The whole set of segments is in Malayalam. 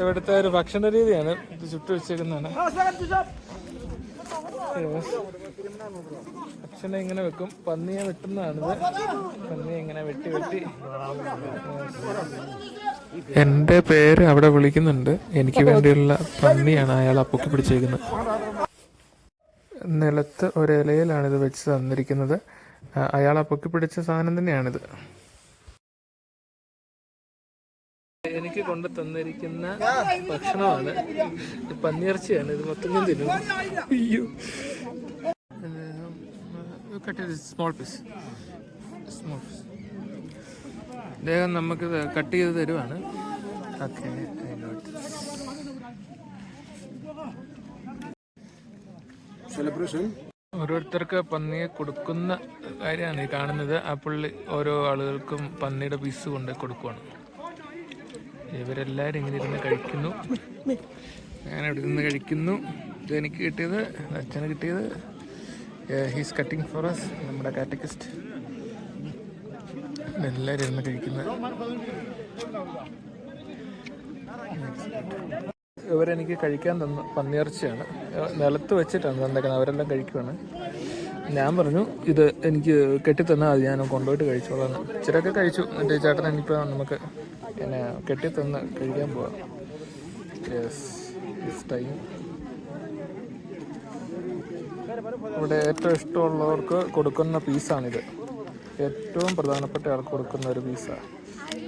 ഇവിടുത്തെ ഒരു ഭക്ഷണ രീതിയാണ് ഇത് ചുട്ടു വെച്ചേക്കുന്നതാണ്. ഭക്ഷണം ഇങ്ങനെ വെക്കും. പന്നിയെ വെട്ടുന്നതാണിത്. പന്നിയെ ഇങ്ങനെ വെട്ടി വെട്ടി. എന്റെ പേര് അവിടെ വിളിക്കുന്നുണ്ട്. എനിക്ക് വേണ്ടിയുള്ള പന്നിയാണ് അയാൾ അപ്പൊക്കി പിടിച്ചേക്കുന്നത്. നിലത്ത് ഒരു ഇത് വെച്ച് തന്നിരിക്കുന്നത്. അയാൾ അപ്പൊക്കി പൊക്കി പിടിച്ച സാധനം തന്നെയാണിത്. എനിക്ക് കൊണ്ട് തന്നിരിക്കുന്ന ഭക്ഷണമാണ്. പന്നിയിറച്ചിയാണ്. ഇത് മൊത്തം ഞാൻ തിന്നു. അയ്യോ. സ്മോൾ പീസ് സ്മോൾ പീസ് അദ്ദേഹം നമുക്ക് കട്ട് ചെയ്ത് തരുവാണ്. Okay celebration. ഓരോരുത്തർക്ക് പന്നിയെ കൊടുക്കുന്ന കാര്യമാണ് ഈ കാണുന്നത്. ആ പുള്ളി ഓരോ ആളുകൾക്കും പന്നിയുടെ പീസ് കൊണ്ട് കൊടുക്കുവാണ്. ഇവരെല്ലാവരും ഇങ്ങനെ ഇരുന്ന് കഴിക്കുന്നു. ഞാൻ അവിടെ നിന്ന് കഴിക്കുന്നു. ഇത് എനിക്ക് കിട്ടിയത് അച്ഛന് കിട്ടിയത്. ഹീസ് കട്ടിങ് ഫോർ us നമ്മുടെ കാറ്റക്കിസ്റ്റ്. എല്ലാവരും ഇരുന്ന് കഴിക്കുന്നത് ഇവരെനിക്ക് കഴിക്കാൻ തന്ന പന്നിയിറച്ചിയാണ്. നിലത്ത് വെച്ചിട്ടാണ് തന്നേക്കുന്നത്. അവരെല്ലാം കഴിക്കുവാണ്. ഞാൻ പറഞ്ഞു ഇത് എനിക്ക് കെട്ടിത്തന്നാൽ അത് ഞാൻ കൊണ്ടുപോയിട്ട് കഴിച്ചോളാം ഇച്ചിരൊക്കെ കഴിച്ചു. എന്റെ ചേട്ടൻ ഇനിയിപ്പോൾ നമുക്ക് എന്നെ കെട്ടിത്തന്ന് കഴിക്കാൻ പോവാം. യെസ് ടൈം ഇവിടെ ഏറ്റവും ഇഷ്ടമുള്ളവർക്ക് കൊടുക്കുന്ന പീസാണിത്. ഏറ്റവും പ്രധാനപ്പെട്ട ആൾക്ക് കൊടുക്കുന്ന ഒരു പീസാണ്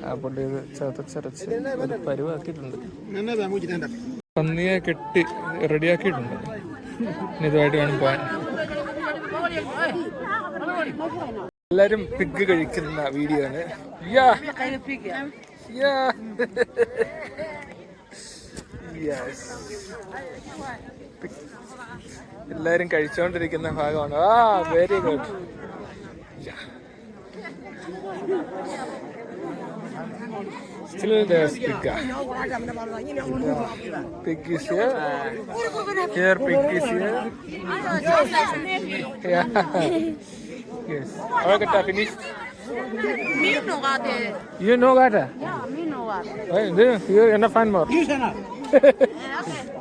ആ പുള്ളി ഇത് ചതച്ചരച്ച് ഒരു പരുവാക്കിയിട്ടുണ്ട്. പന്നിയെ കെട്ടി റെഡിയാക്കിയിട്ടുണ്ട് ഇതുമായിട്ട് വേണം പോകാൻ എല്ലാരും പിഗ് കഴിക്കുന്ന വീഡിയോ ആണ്. യാ. യാ. യെസ് എല്ലാരും കഴിച്ചുകൊണ്ടിരിക്കുന്ന ഭാഗമാണ്. ആ very good Still there's pig. Pig is here. Here, pink is here. Yeah. yes. How Gata finished? Me no Gata. You know Gata? Yeah, me no Gata. Hey, do you? You're gonna find more. You, Sana. okay.